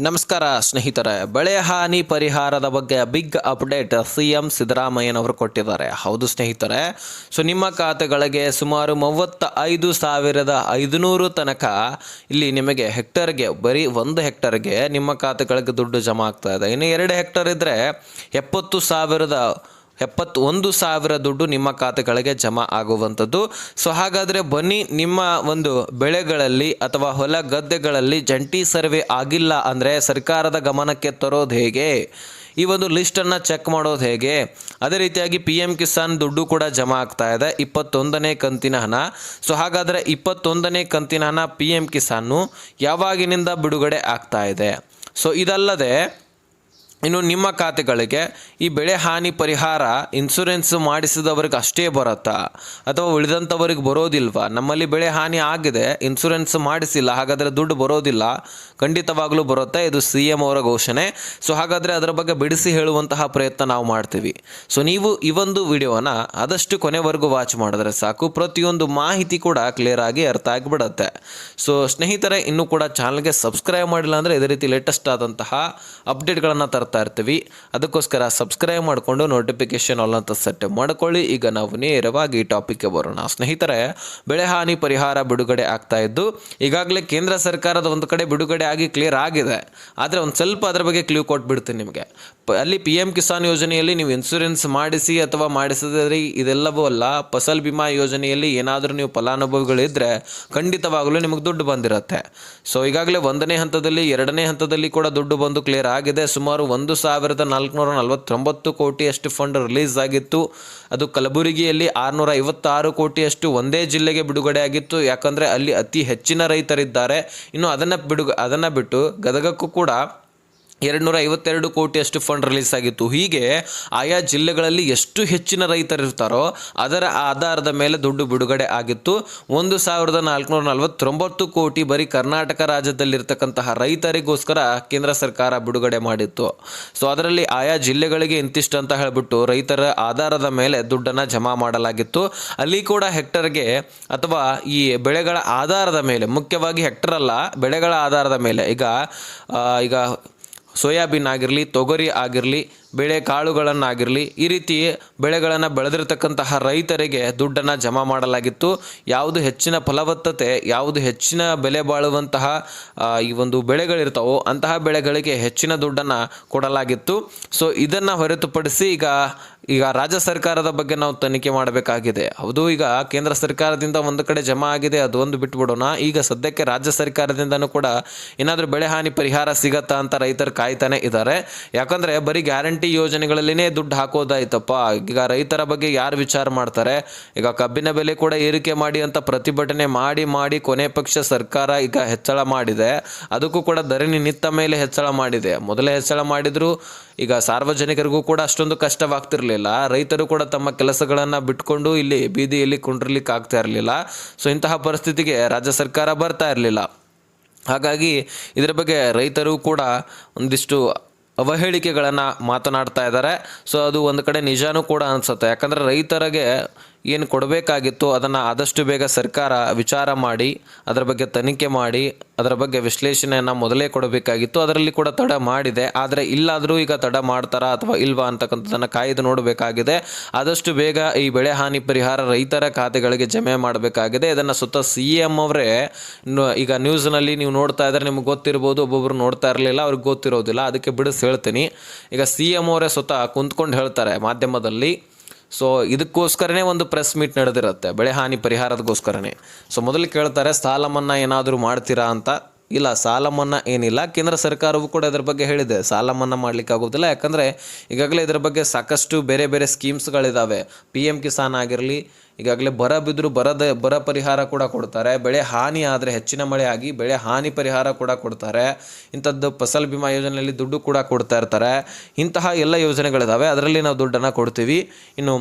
ನಮಸ್ಕಾರ ಸ್ನೇಹಿತರೆ. ಬೆಳೆ ಹಾನಿ ಪರಿಹಾರದ ಬಗ್ಗೆ ಬಿಗ್ ಅಪ್ಡೇಟ್ ಸಿ ಎಂ ಸಿದ್ದರಾಮಯ್ಯನವರು ಕೊಟ್ಟಿದ್ದಾರೆ. ಹೌದು ಸ್ನೇಹಿತರೆ. ಸೊ, ನಿಮ್ಮ ಖಾತೆಗಳಿಗೆ ಸುಮಾರು ಮೂವತ್ತ ಐದು ಸಾವಿರದ ಐದುನೂರು ತನಕ ಇಲ್ಲಿ ನಿಮಗೆ ಹೆಕ್ಟರ್ಗೆ, ಬರೀ ಒಂದು ಹೆಕ್ಟರ್ಗೆ ನಿಮ್ಮ ಖಾತೆಗಳಿಗೆ ದುಡ್ಡು ಜಮಾ ಆಗ್ತಾ ಇದೆ. ಇನ್ನು ಎರಡು ಹೆಕ್ಟರ್ ಇದ್ದರೆ ಎಪ್ಪತ್ತು ಸಾವಿರದ ಎಪ್ಪತ್ತೊಂದು ಸಾವಿರ ದುಡ್ಡು ನಿಮ್ಮ ಖಾತೆಗಳಿಗೆ ಜಮಾ ಆಗುವಂಥದ್ದು. ಸೊ ಹಾಗಾದರೆ ಬನ್ನಿ, ನಿಮ್ಮ ಒಂದು ಬೆಳೆಗಳಲ್ಲಿ ಅಥವಾ ಹೊಲ ಗದ್ದೆಗಳಲ್ಲಿ ಜಂಟಿ ಸರ್ವೆ ಆಗಿಲ್ಲ ಅಂದರೆ ಸರ್ಕಾರದ ಗಮನಕ್ಕೆ ತರೋದು ಹೇಗೆ? ಈ ಒಂದು ಲಿಸ್ಟನ್ನು ಚೆಕ್ ಮಾಡೋದು ಹೇಗೆ? ಅದೇ ರೀತಿಯಾಗಿ ಪಿ ಎಂ ಕಿಸಾನ್ ದುಡ್ಡು ಕೂಡ ಜಮಾ ಆಗ್ತಾ ಇದೆ, ಇಪ್ಪತ್ತೊಂದನೇ ಕಂತಿನ ಹಣ. ಸೊ ಹಾಗಾದರೆ ಇಪ್ಪತ್ತೊಂದನೇ ಕಂತಿನ ಹಣ ಪಿ ಎಂ ಕಿಸಾನು ಯಾವಾಗಿನಿಂದ ಬಿಡುಗಡೆ ಆಗ್ತಾ ಇದೆ? ಸೊ ಇದಲ್ಲದೆ ಇನ್ನು ನಿಮ್ಮ ಖಾತೆಗಳಿಗೆ ಈ ಬೆಳೆ ಹಾನಿ ಪರಿಹಾರ ಇನ್ಸೂರೆನ್ಸ್ ಮಾಡಿಸಿದವರಿಗೆ ಅಷ್ಟೇ ಬರುತ್ತಾ? ಅಥವಾ ಉಳಿದಂಥವ್ರಿಗೆ ಬರೋದಿಲ್ವಾ? ನಮ್ಮಲ್ಲಿ ಬೆಳೆ ಹಾನಿ ಆಗಿದೆ ಇನ್ಸೂರೆನ್ಸ್ ಮಾಡಿಸಿಲ್ಲ, ಹಾಗಾದರೆ ದುಡ್ಡು ಬರೋದಿಲ್ಲ, ಖಂಡಿತವಾಗಲೂ ಬರುತ್ತೆ? ಇದು ಸಿ ಎಂ ಅವರ ಘೋಷಣೆ. ಸೊ ಹಾಗಾದರೆ ಅದರ ಬಗ್ಗೆ ಬಿಡಿಸಿ ಹೇಳುವಂತಹ ಪ್ರಯತ್ನ ನಾವು ಮಾಡ್ತೀವಿ. ಸೊ ನೀವು ಈ ಒಂದು ವಿಡಿಯೋನ ಆದಷ್ಟು ಕೊನೆವರೆಗೂ ವಾಚ್ ಮಾಡಿದ್ರೆ ಸಾಕು. ಪ್ರತಿಯೊಂದು ಮಾಹಿತಿ ಕೂಡ ಕ್ಲಿಯರ್ ಆಗಿ ಅರ್ಥ ಆಗಿಬಿಡುತ್ತೆ. ಸೊ ಸ್ನೇಹಿತರೆ, ಇನ್ನೂ ಕೂಡ ಚಾನಲ್ಗೆ ಸಬ್ಸ್ಕ್ರೈಬ್ ಮಾಡಿಲ್ಲ ಅಂದರೆ ಇದೇ ರೀತಿ ಲೇಟೆಸ್ಟ್ ಆದಂತಹ ಅಪ್ಡೇಟ್ಗಳನ್ನು ತರ್ತಾ ಇರ್ತೀವಿ. ಅದಕ್ಕೋಸ್ಕರ ಸಬ್ಸ್ಕ್ರೈಬ್ ಮಾಡಿಕೊಂಡು ನೋಟಿಫಿಕೇಶನ್ ಆಲ್ ಅಂತ ಸೆಟ್ ಮಾಡ್ಕೊಳ್ಳಿ. ಈಗ ನಾವು ನೇರವಾಗಿ ಟಾಪಿಕ್ಗೆ ಬರೋಣ. ಸ್ನೇಹಿತರೆ, ಬೆಳೆ ಹಾನಿ ಪರಿಹಾರ ಬಿಡುಗಡೆ ಆಗ್ತಾ ಇದ್ದು, ಈಗಾಗಲೇ ಕೇಂದ್ರ ಸರ್ಕಾರದ ಒಂದು ಕಡೆ ಬಿಡುಗಡೆ ಆಗಿ ಕ್ಲಿಯರ್ ಆಗಿದೆ. ಆದರೆ ಒಂದು ಸ್ವಲ್ಪ ಅದರ ಬಗ್ಗೆ ಕ್ಲೂ ಕೊಟ್ಬಿಡ್ತೀನಿ ನಿಮಗೆ. ಅಲ್ಲಿ ಪಿ ಎಂ ಕಿಸಾನ್ ಯೋಜನೆಯಲ್ಲಿ ನೀವು ಇನ್ಸೂರೆನ್ಸ್ ಮಾಡಿಸಿ ಅಥವಾ ಮಾಡಿಸಿದ್ರೆ ಇದೆಲ್ಲವೂ ಅಲ್ಲ. ಫಸಲ್ ಬಿಮಾ ಯೋಜನೆಯಲ್ಲಿ ಏನಾದರೂ ನೀವು ಫಲಾನುಭವಿಗಳಿದ್ದರೆ ಖಂಡಿತವಾಗಲೂ ನಿಮಗೆ ದುಡ್ಡು ಬಂದಿರುತ್ತೆ. ಸೊ ಈಗಾಗಲೇ ಒಂದನೇ ಹಂತದಲ್ಲಿ, ಎರಡನೇ ಹಂತದಲ್ಲಿ ಕೂಡ ದುಡ್ಡು ಬಂದು ಕ್ಲಿಯರ್ ಆಗಿದೆ. ಸುಮಾರು ಒಂದು ಸಾವಿರದ ನಾಲ್ಕುನೂರ ನಲವತ್ತೊಂಬತ್ತು ಕೋಟಿಯಷ್ಟು ಫಂಡ್ ರಿಲೀಸ್ ಆಗಿತ್ತು. ಅದು ಕಲಬುರಗಿಯಲ್ಲಿ ಆರುನೂರ ಐವತ್ತಾರು ಕೋಟಿಯಷ್ಟು ಒಂದೇ ಜಿಲ್ಲೆಗೆ ಬಿಡುಗಡೆ ಆಗಿತ್ತು. ಯಾಕಂದರೆ ಅಲ್ಲಿ ಅತಿ ಹೆಚ್ಚಿನ ರೈತರಿದ್ದಾರೆ. ಇನ್ನು ಅದನ್ನು ಬಿಡುಗ ಅದನ್ನು ಬಿಟ್ಟು ಗದಗಕ್ಕೂ ಕೂಡ ಎರಡುನೂರ ಐವತ್ತೆರಡು ಕೋಟಿಯಷ್ಟು ಫಂಡ್ ರಿಲೀಸ್ ಆಗಿತ್ತು ಹೀಗೆ ಆಯಾ ಜಿಲ್ಲೆಗಳಲ್ಲಿ ಎಷ್ಟು ಹೆಚ್ಚಿನ ರೈತರಿರ್ತಾರೋ ಅದರ ಆಧಾರದ ಮೇಲೆ ದುಡ್ಡು ಬಿಡುಗಡೆ ಆಗಿತ್ತು. ಒಂದು ಸಾವಿರದ ನಾಲ್ಕುನೂರ ನಲವತ್ತೊಂಬತ್ತು ಕೋಟಿ ಬರೀ ಕರ್ನಾಟಕ ರಾಜ್ಯದಲ್ಲಿರ್ತಕ್ಕಂತಹ ರೈತರಿಗೋಸ್ಕರ ಕೇಂದ್ರ ಸರ್ಕಾರ ಬಿಡುಗಡೆ ಮಾಡಿತ್ತು. ಸೊ ಅದರಲ್ಲಿ ಆಯಾ ಜಿಲ್ಲೆಗಳಿಗೆ ಇಂತಿಷ್ಟು ಅಂತ ಹೇಳಿಬಿಟ್ಟು ರೈತರ ಆಧಾರದ ಮೇಲೆ ದುಡ್ಡನ್ನು ಜಮಾ ಮಾಡಲಾಗಿತ್ತು. ಅಲ್ಲಿ ಕೂಡ ಹೆಕ್ಟರ್ಗೆ ಅಥವಾ ಈ ಬೆಳೆಗಳ ಆಧಾರದ ಮೇಲೆ, ಮುಖ್ಯವಾಗಿ ಹೆಕ್ಟರ್ ಅಲ್ಲ, ಬೆಳೆಗಳ ಆಧಾರದ ಮೇಲೆ ಈಗ ಈಗ ಸೋಯಾಬೀನ್ ಆಗಿರಲಿ ತೊಗರಿ ಆಗಿರಲಿ ಬೆಳೆ ಕಾಳುಗಳನ್ನಾಗಿರಲಿ, ಈ ರೀತಿ ಬೆಳೆಗಳನ್ನು ಬೆಳೆದಿರತಕ್ಕಂತಹ ರೈತರಿಗೆ ದುಡ್ಡನ್ನು ಜಮಾ ಮಾಡಲಾಗಿತ್ತು. ಯಾವುದು ಹೆಚ್ಚಿನ ಫಲವತ್ತತೆ, ಯಾವುದು ಹೆಚ್ಚಿನ ಬೆಲೆ ಬಾಳುವಂತಹ ಈ ಒಂದು ಬೆಳೆಗಳಿರ್ತಾವೋ ಅಂತಹ ಬೆಳೆಗಳಿಗೆ ಹೆಚ್ಚಿನ ದುಡ್ಡನ್ನು ಕೊಡಲಾಗಿತ್ತು. ಸೊ ಇದನ್ನು ಹೊರತುಪಡಿಸಿ ಈಗ ಈಗ ರಾಜ್ಯ ಸರ್ಕಾರದ ಬಗ್ಗೆ ನಾವು ತನಿಖೆ ಮಾಡಬೇಕಾಗಿದೆ. ಹೌದು, ಈಗ ಕೇಂದ್ರ ಸರ್ಕಾರದಿಂದ ಒಂದು ಕಡೆ ಜಮಾ ಆಗಿದೆ, ಅದು ಒಂದು ಬಿಟ್ಬಿಡೋಣ. ಈಗ ಸದ್ಯಕ್ಕೆ ರಾಜ್ಯ ಸರ್ಕಾರದಿಂದನೂ ಕೂಡ ಏನಾದರೂ ಬೆಳೆ ಹಾನಿ ಪರಿಹಾರ ಸಿಗತ್ತಾ ಅಂತ ರೈತರು ಕಾಯ್ತಾನೆ ಇದ್ದಾರೆ. ಯಾಕಂದರೆ ಬರೀ ಗ್ಯಾರಂಟಿ ಯೋಜನೆಗಳಲ್ಲಿನೇ ದುಡ್ಡು ಹಾಕೋದಾಯ್ತಪ್ಪ. ಈಗ ರೈತರ ಬಗ್ಗೆ ಯಾರು ವಿಚಾರ ಮಾಡ್ತಾರೆ? ಈಗ ಕಬ್ಬಿನ ಬೆಲೆ ಕೂಡ ಏರಿಕೆ ಮಾಡಿ ಅಂತ ಪ್ರತಿಭಟನೆ ಮಾಡಿ ಮಾಡಿ ಕೊನೆ ಪಕ್ಷ ಸರ್ಕಾರ ಈಗ ಹೆಚ್ಚಳ ಮಾಡಿದೆ. ಅದಕ್ಕೂ ಕೂಡ ಧರಣಿ ನಿಂತ ಮೇಲೆ ಹೆಚ್ಚಳ ಮಾಡಿದೆ. ಮೊದಲೇ ಹೆಚ್ಚಳ ಮಾಡಿದ್ರು ಈಗ ಸಾರ್ವಜನಿಕರಿಗೂ ಕೂಡ ಅಷ್ಟೊಂದು ಕಷ್ಟವಾಗ್ತಿರ್ಲಿಲ್ಲ. ರೈತರು ಕೂಡ ತಮ್ಮ ಕೆಲಸಗಳನ್ನು ಬಿಟ್ಕೊಂಡು ಇಲ್ಲಿ ಬೀದಿಯಲ್ಲಿ ಕುಂಡ್ರಲಿಕ್ಕೆ ಆಗ್ತಾ ಇರಲಿಲ್ಲ. ಸೊ ಇಂತಹ ಪರಿಸ್ಥಿತಿಗೆ ರಾಜ್ಯ ಸರ್ಕಾರ ಬರ್ತಾ ಇರಲಿಲ್ಲ. ಹಾಗಾಗಿ ಇದರ ಬಗ್ಗೆ ರೈತರು ಕೂಡ ಒಂದಿಷ್ಟು ಅವಹೇಳಿಕೆಗಳನ್ನು ಮಾತನಾಡ್ತಾ ಇದ್ದಾರೆ. ಸೊ ಅದು ಒಂದು ಕಡೆ ನಿಜಾನೂ ಕೂಡ ಅನಿಸುತ್ತೆ. ಯಾಕಂದರೆ ರೈತರಿಗೆ ಏನು ಕೊಡಬೇಕಾಗಿತ್ತು ಅದನ್ನು ಆದಷ್ಟು ಬೇಗ ಸರ್ಕಾರ ವಿಚಾರ ಮಾಡಿ, ಅದರ ಬಗ್ಗೆ ತನಿಖೆ ಮಾಡಿ, ಅದರ ಬಗ್ಗೆ ವಿಶ್ಲೇಷಣೆಯನ್ನು ಮೊದಲೇ ಕೊಡಬೇಕಾಗಿತ್ತು. ಅದರಲ್ಲಿ ಕೂಡ ತಡ ಮಾಡಿದೆ. ಆದರೆ ಇಲ್ಲಾದರೂ ಈಗ ತಡ ಮಾಡ್ತಾರಾ ಅಥವಾ ಇಲ್ವಾ ಅಂತಕ್ಕಂಥದ್ದನ್ನು ಕಾಯ್ದು ನೋಡಬೇಕಾಗಿದೆ. ಆದಷ್ಟು ಬೇಗ ಈ ಬೆಳೆ ಹಾನಿ ಪರಿಹಾರ ರೈತರ ಖಾತೆಗಳಿಗೆ ಜಮೆ ಮಾಡಬೇಕಾಗಿದೆ. ಇದನ್ನು ಸುತ್ತ ಸಿ ಎಂ ಅವರೇ ಈಗ ನ್ಯೂಸ್ನಲ್ಲಿ ನೀವು ನೋಡ್ತಾ ಇದ್ದರೆ ನಿಮ್ಗೆ ಗೊತ್ತಿರ್ಬೋದು, ಒಬ್ಬೊಬ್ರು ನೋಡ್ತಾ ಇರಲಿಲ್ಲ, ಅವ್ರಿಗೆ ಗೊತ್ತಿರೋದಿಲ್ಲ. ಅದಕ್ಕೆ ಬಿಡಿಸಿ ಹೇಳ್ತೀನಿ. ಈಗ ಸಿ ಎಂ ಅವರೇ ಸ್ವತಃ ಕುಂತ್ಕೊಂಡು ಹೇಳ್ತಾರೆ ಮಾಧ್ಯಮದಲ್ಲಿ ಸೊ ಇದಕ್ಕೋಸ್ಕರನೇ ಒಂದು ಪ್ರೆಸ್ ಮೀಟ್ ನಡೆದಿರುತ್ತೆ ಬೆಳೆ ಹಾನಿ ಪರಿಹಾರದಗೋಸ್ಕರನೇ ಸೊ ಮೊದಲು ಕೇಳ್ತಾರೆ ಸಾಲ ಮನ್ನಾ ಏನಾದರೂ ಮಾಡ್ತೀರಾ? ಅಂತ. ಇಲ್ಲ, ಸಾಲ ಮನ್ನಾ ಏನಿಲ್ಲ. ಕೇಂದ್ರ ಸರ್ಕಾರವು ಕೂಡ ಇದರ ಬಗ್ಗೆ ಹೇಳಿದೆ. ಸಾಲ ಮನ್ನಾ ಮಾಡಲಿಕ್ಕೆ ಆಗೋದಿಲ್ಲ ಯಾಕಂದರೆ ಈಗಾಗಲೇ ಇದರ ಬಗ್ಗೆ ಸಾಕಷ್ಟು ಬೇರೆ ಬೇರೆ ಸ್ಕೀಮ್ಸ್ಗಳಿದ್ದಾವೆ ಪಿ ಎಂ ಕಿಸಾನ್ ಆಗಿರಲಿ, ಈಗಾಗಲೇ ಬರ ಬಿದ್ದರೂ ಬರದ ಬರ ಪರಿಹಾರ ಕೂಡ ಕೊಡ್ತಾರೆ. ಬೆಳೆ ಹಾನಿ ಆದರೆ ಹೆಚ್ಚಿನ ಮಳೆ ಆಗಿ ಬೆಳೆ ಹಾನಿ ಪರಿಹಾರ ಕೂಡ ಕೊಡ್ತಾರೆ. ಇಂಥದ್ದು ಫಸಲ್ ಬಿಮಾ ಯೋಜನೆಯಲ್ಲಿ ದುಡ್ಡು ಕೂಡ ಕೊಡ್ತಾ ಇರ್ತಾರೆ. ಇಂತಹ ಎಲ್ಲ ಯೋಜನೆಗಳಿದ್ದಾವೆ ಅದರಲ್ಲಿ ನಾವು ದುಡ್ಡನ್ನು ಕೊಡ್ತೀವಿ. ಇನ್ನು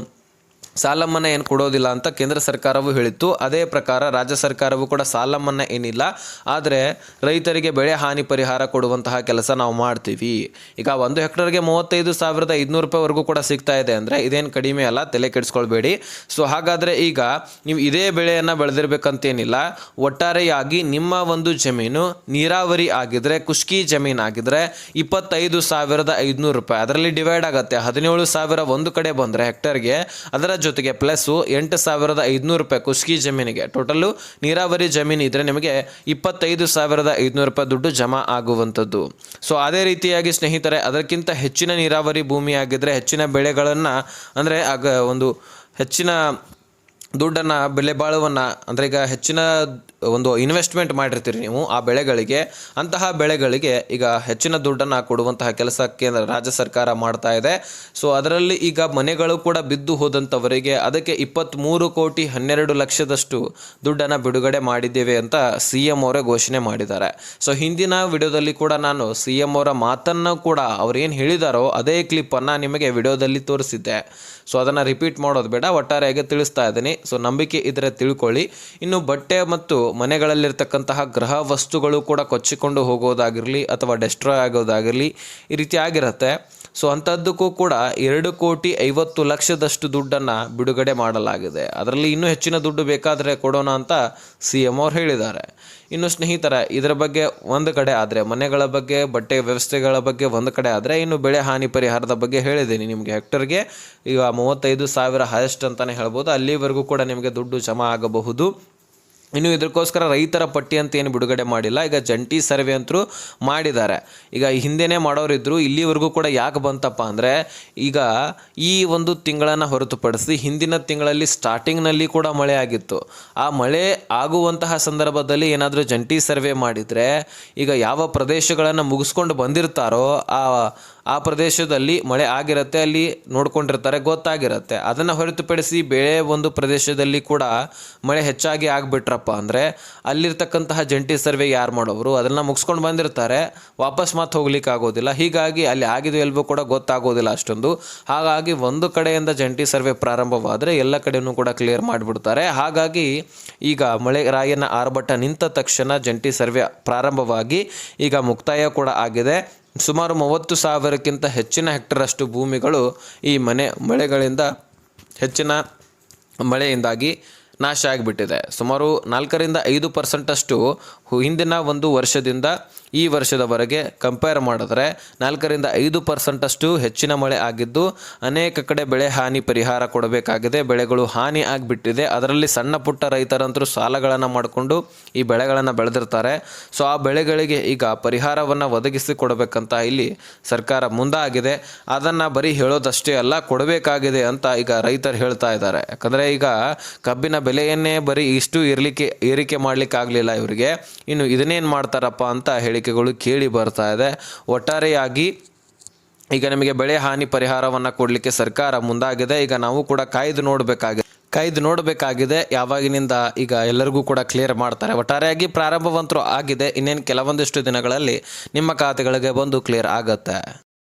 ಸಾಲ ಮನ್ನಾ ಏನು ಕೊಡೋದಿಲ್ಲ ಅಂತ ಕೇಂದ್ರ ಸರ್ಕಾರವೂ ಹೇಳಿತ್ತು. ಅದೇ ಪ್ರಕಾರ ರಾಜ್ಯ ಸರ್ಕಾರವು ಕೂಡ ಸಾಲ ಮನ್ನಾ ಏನಿಲ್ಲ. ಆದರೆ ರೈತರಿಗೆ ಬೆಳೆ ಹಾನಿ ಪರಿಹಾರ ಕೊಡುವಂತಹ ಕೆಲಸ ನಾವು ಮಾಡ್ತೀವಿ. ಈಗ ಒಂದು ಹೆಕ್ಟರ್ಗೆ ಮೂವತ್ತೈದು ಸಾವಿರದ ಐದುನೂರು ರೂಪಾಯಿವರೆಗೂ ಕೂಡ ಸಿಗ್ತಾ ಇದೆ ಅಂದರೆ ಇದೇನು ಕಡಿಮೆ ಅಲ್ಲ, ತಲೆ ಕೆಡಿಸ್ಕೊಳ್ಬೇಡಿ. ಸೊ ಹಾಗಾದರೆ ಈಗ ನೀವು ಇದೇ ಬೆಳೆಯನ್ನು ಬೆಳೆದಿರ್ಬೇಕಂತೇನಿಲ್ಲ. ಒಟ್ಟಾರೆಯಾಗಿ ನಿಮ್ಮ ಒಂದು ಜಮೀನು ನೀರಾವರಿ ಆಗಿದ್ರೆ ಕುಷ್ಕಿ ಜಮೀನು ಆಗಿದ್ರೆ ಇಪ್ಪತ್ತೈದು ಸಾವಿರದ ಐದುನೂರು ರೂಪಾಯಿ. ಅದರಲ್ಲಿ ಡಿವೈಡ್ ಆಗುತ್ತೆ. ಹದಿನೇಳು ಸಾವಿರ ಒಂದು ಕಡೆ ಬಂದರೆ ಹೆಕ್ಟರ್ಗೆ. ಅದರ ಜೊತೆಗೆ ಪ್ಲಸ್ಸು ಎಂಟು ಸಾವಿರದ ಐದುನೂರು ರೂಪಾಯಿ ಕುಸ್ಕಿ ಜಮೀನಿಗೆ. ಟೋಟಲ್ಲು ನೀರಾವರಿ ಜಮೀನು ಇದ್ದರೆ ನಿಮಗೆ ಇಪ್ಪತ್ತೈದು ಸಾವಿರದ ಐದುನೂರು ರೂಪಾಯಿ ದುಡ್ಡು ಜಮಾ ಆಗುವಂಥದ್ದು. ಸೊ ಅದೇ ರೀತಿಯಾಗಿ ಸ್ನೇಹಿತರೆ, ಅದಕ್ಕಿಂತ ಹೆಚ್ಚಿನ ನೀರಾವರಿ ಭೂಮಿ ಆಗಿದ್ದರೆ ಹೆಚ್ಚಿನ ಬೆಳೆಗಳನ್ನು ಅಂದರೆ ಆಗ ಒಂದು ಹೆಚ್ಚಿನ ದುಡ್ಡನ್ನು, ಬೆಲೆ ಬಾಳುವನ್ನು, ಅಂದರೆ ಈಗ ಹೆಚ್ಚಿನ ಒಂದು ಇನ್ವೆಸ್ಟ್ಮೆಂಟ್ ಮಾಡಿರ್ತೀರಿ ನೀವು ಆ ಬೆಳೆಗಳಿಗೆ, ಅಂತಹ ಬೆಳೆಗಳಿಗೆ ಈಗ ಹೆಚ್ಚಿನ ದುಡ್ಡನ್ನು ಕೊಡುವಂತಹ ಕೆಲಸ ಕೇಂದ್ರ, ರಾಜ್ಯ ಸರ್ಕಾರ ಮಾಡ್ತಾ ಇದೆ. ಸೊ ಅದರಲ್ಲಿ ಈಗ ಮನೆಗಳು ಕೂಡ ಬಿದ್ದು ಹೋದಂಥವರಿಗೆ ಅದಕ್ಕೆ ಇಪ್ಪತ್ತ್ಮೂರು ಕೋಟಿ ಹನ್ನೆರಡು ಲಕ್ಷದಷ್ಟು ದುಡ್ಡನ್ನು ಬಿಡುಗಡೆ ಮಾಡಿದ್ದೇವೆ ಅಂತ ಸಿ ಎಂ ಅವರೇ ಘೋಷಣೆ ಮಾಡಿದ್ದಾರೆ. ಸೊ ಹಿಂದಿನ ವಿಡಿಯೋದಲ್ಲಿ ಕೂಡ ನಾನು ಸಿ ಎಂ ಅವರ ಮಾತನ್ನು ಕೂಡ ಅವ್ರೇನು ಹೇಳಿದಾರೋ ಅದೇ ಕ್ಲಿಪ್ಪನ್ನು ನಿಮಗೆ ವಿಡಿಯೋದಲ್ಲಿ ತೋರಿಸಿದ್ದೆ. ಸೊ ಅದನ್ನು ರಿಪೀಟ್ ಮಾಡೋದು ಬೇಡ, ಒಟ್ಟಾರೆಯಾಗಿ ತಿಳಿಸ್ತಾ ಇದ್ದೀನಿ. ಸೊ ನಂಬಿಕೆ ಇದ್ರೆ ತಿಳ್ಕೊಳ್ಳಿ. ಇನ್ನು ಬಟ್ಟೆ ಮತ್ತು ಮನೆಗಳಲ್ಲಿರ್ತಕ್ಕಂತಹ ಗ್ರಹ ವಸ್ತುಗಳು ಕೂಡ ಕೊಚ್ಚಿಕೊಂಡು ಹೋಗೋದಾಗಿರಲಿ ಅಥವಾ ಡೆಸ್ಟ್ರಾಯ್ ಆಗೋದಾಗಿರಲಿ ಈ ರೀತಿ ಆಗಿರುತ್ತೆ. ಸೊ ಅಂಥದ್ದಕ್ಕೂ ಕೂಡ ಎರಡು ಕೋಟಿ ಐವತ್ತು ಲಕ್ಷದಷ್ಟು ದುಡ್ಡನ್ನು ಬಿಡುಗಡೆ ಮಾಡಲಾಗಿದೆ. ಅದರಲ್ಲಿ ಇನ್ನೂ ಹೆಚ್ಚಿನ ದುಡ್ಡು ಬೇಕಾದರೆ ಕೊಡೋಣ ಅಂತ ಸಿ ಎಂ ಅವ್ರು ಹೇಳಿದ್ದಾರೆ. ಇನ್ನು ಸ್ನೇಹಿತರ, ಇದರ ಬಗ್ಗೆ ಒಂದು ಕಡೆ ಆದರೆ, ಮನೆಗಳ ಬಗ್ಗೆ, ಬಟ್ಟೆ ವ್ಯವಸ್ಥೆಗಳ ಬಗ್ಗೆ ಒಂದು ಕಡೆ ಆದರೆ, ಇನ್ನು ಬೆಳೆ ಹಾನಿ ಪರಿಹಾರದ ಬಗ್ಗೆ ಹೇಳಿದ್ದೀನಿ ನಿಮಗೆ ಹೆಕ್ಟರ್ಗೆ. ಈಗ ಮೂವತ್ತೈದು ಸಾವಿರ ಹೈಯೆಸ್ಟ್ ಅಂತಲೇ ಹೇಳ್ಬೋದು. ಅಲ್ಲಿವರೆಗೂ ಕೂಡ ನಿಮಗೆ ದುಡ್ಡು ಜಮಾ ಆಗಬಹುದು. ಇನ್ನು ಇದಕ್ಕೋಸ್ಕರ ರೈತರ ಪಟ್ಟಿ ಅಂತ ಏನು ಬಿಡುಗಡೆ ಮಾಡಿಲ್ಲ. ಈಗ ಜಂಟಿ ಸರ್ವೆ ಅಂತರೂ ಮಾಡಿದ್ದಾರೆ. ಈಗ ಹಿಂದೆನೇ ಮಾಡೋರಿದ್ರು, ಇಲ್ಲಿವರೆಗೂ ಕೂಡ ಯಾಕೆ ಬಂತಪ್ಪ ಅಂದರೆ, ಈಗ ಈ ಒಂದು ತಿಂಗಳನ್ನು ಹೊರತುಪಡಿಸಿ ಹಿಂದಿನ ತಿಂಗಳಲ್ಲಿ ಸ್ಟಾರ್ಟಿಂಗ್ನಲ್ಲಿ ಕೂಡ ಮಳೆ ಆಗಿತ್ತು. ಆ ಮಳೆ ಆಗುವಂತಹ ಸಂದರ್ಭದಲ್ಲಿ ಏನಾದರೂ ಜಂಟಿ ಸರ್ವೆ ಮಾಡಿದರೆ, ಈಗ ಯಾವ ಪ್ರದೇಶಗಳನ್ನು ಮುಗಿಸ್ಕೊಂಡು ಬಂದಿರ್ತಾರೋ, ಆ ಆ ಪ್ರದೇಶದಲ್ಲಿ ಮಳೆ ಆಗಿರುತ್ತೆ, ಅಲ್ಲಿ ನೋಡ್ಕೊಂಡಿರ್ತಾರೆ, ಗೊತ್ತಾಗಿರುತ್ತೆ. ಅದನ್ನು ಹೊರತುಪಡಿಸಿ ಬೇರೆ ಒಂದು ಪ್ರದೇಶದಲ್ಲಿ ಕೂಡ ಮಳೆ ಹೆಚ್ಚಾಗಿ ಆಗಿಬಿಟ್ರಪ್ಪ ಅಂದರೆ ಅಲ್ಲಿರ್ತಕ್ಕಂತಹ ಜಂಟಿ ಸರ್ವೆ ಯಾರು ಮಾಡೋರು ಅದನ್ನು ಮುಗಿಸ್ಕೊಂಡು ಬಂದಿರ್ತಾರೆ. ವಾಪಸ್ ಮಾತು ಹೋಗ್ಲಿಕ್ಕೆ ಆಗೋದಿಲ್ಲ. ಹೀಗಾಗಿ ಅಲ್ಲಿ ಆಗಿದೆ ಎಲ್ಲವೂ ಕೂಡ ಗೊತ್ತಾಗೋದಿಲ್ಲ ಅಷ್ಟೊಂದು. ಹಾಗಾಗಿ ಒಂದು ಕಡೆಯಿಂದ ಜಂಟಿ ಸರ್ವೆ ಪ್ರಾರಂಭವಾದರೆ ಎಲ್ಲ ಕಡೆಯೂ ಕೂಡ ಕ್ಲಿಯರ್ ಮಾಡಿಬಿಡ್ತಾರೆ. ಹಾಗಾಗಿ ಈಗ ಮಳೆ ರಾಯನ ಆರ್ಭಟ ನಿಂತ ತಕ್ಷಣ ಜಂಟಿ ಸರ್ವೆ ಪ್ರಾರಂಭವಾಗಿ ಈಗ ಮುಕ್ತಾಯ ಕೂಡ ಆಗಿದೆ. ಸುಮಾರು ಮೂವತ್ತು ಸಾವಿರಕ್ಕಿಂತ ಹೆಚ್ಚಿನ ಹೆಕ್ಟರಷ್ಟು ಭೂಮಿಗಳು ಈ ಮನೆ, ಮಳೆಗಳಿಂದ ಹೆಚ್ಚಿನ ಮಳೆಯಿಂದಾಗಿ ನಾಶ ಆಗಿಬಿಟ್ಟಿದೆ. ಸುಮಾರು ನಾಲ್ಕರಿಂದ ಐದು ಪರ್ಸೆಂಟಷ್ಟು ಹಿಂದಿನ ಒಂದು ವರ್ಷದಿಂದ ಈ ವರ್ಷದವರೆಗೆ ಕಂಪೇರ್ ಮಾಡಿದ್ರೆ ನಾಲ್ಕರಿಂದ ಐದು ಪರ್ಸೆಂಟಷ್ಟು ಹೆಚ್ಚಿನ ಮಳೆ ಆಗಿದ್ದು, ಅನೇಕ ಕಡೆ ಬೆಳೆ ಹಾನಿ ಪರಿಹಾರ ಕೊಡಬೇಕಾಗಿದೆ. ಬೆಳೆಗಳು ಹಾನಿ ಆಗಿಬಿಟ್ಟಿದೆ. ಅದರಲ್ಲಿ ಸಣ್ಣ ಪುಟ್ಟ ರೈತರಂತರೂ ಸಾಲಗಳನ್ನು ಮಾಡಿಕೊಂಡು ಈ ಬೆಳೆಗಳನ್ನು ಬೆಳೆದಿರ್ತಾರೆ. ಸೊ ಆ ಬೆಳೆಗಳಿಗೆ ಈಗ ಪರಿಹಾರವನ್ನು ಒದಗಿಸಿ ಕೊಡಬೇಕಂತ ಇಲ್ಲಿ ಸರ್ಕಾರ ಮುಂದಾಗಿದೆ. ಅದನ್ನು ಬರೀ ಹೇಳೋದಷ್ಟೇ ಅಲ್ಲ, ಕೊಡಬೇಕಾಗಿದೆ ಅಂತ ಈಗ ರೈತರು ಹೇಳ್ತಾ ಇದ್ದಾರೆ. ಯಾಕಂದರೆ ಈಗ ಕಬ್ಬಿನ ಬೆಲೆಯನ್ನೇ ಬರೀ ಇಷ್ಟು ಇರಲಿಕ್ಕೆ, ಏರಿಕೆ ಮಾಡಲಿಕ್ಕೆ ಆಗಲಿಲ್ಲ ಇವರಿಗೆ. ಇನ್ನು ಇದನ್ನೇನು ಮಾಡ್ತಾರಪ್ಪ ಅಂತ ಹೇಳಿಕೆಗಳು ಕೇಳಿ ಬರ್ತಾ ಇದೆ. ಒಟ್ಟಾರೆಯಾಗಿ ಈಗ ನಿಮಗೆ ಬೆಳೆ ಹಾನಿ ಪರಿಹಾರವನ್ನು ಕೊಡಲಿಕ್ಕೆ ಸರ್ಕಾರ ಮುಂದಾಗಿದೆ. ಈಗ ನಾವು ಕೂಡ ಕಾಯ್ದು ನೋಡಬೇಕಾಗಿದೆ ಕಾಯ್ದು ನೋಡಬೇಕಾಗಿದೆ. ಯಾವಾಗಿನಿಂದ ಈಗ ಎಲ್ಲರಿಗೂ ಕೂಡ ಕ್ಲಿಯರ್ ಮಾಡ್ತಾರೆ. ಒಟ್ಟಾರೆಯಾಗಿ ಪ್ರಾರಂಭವಂತರೂ ಆಗಿದೆ. ಇನ್ನೇನು ಕೆಲವೊಂದಿಷ್ಟು ದಿನಗಳಲ್ಲಿ ನಿಮ್ಮ ಖಾತೆಗಳಿಗೆ ಬಂದು ಕ್ಲಿಯರ್ ಆಗುತ್ತೆ.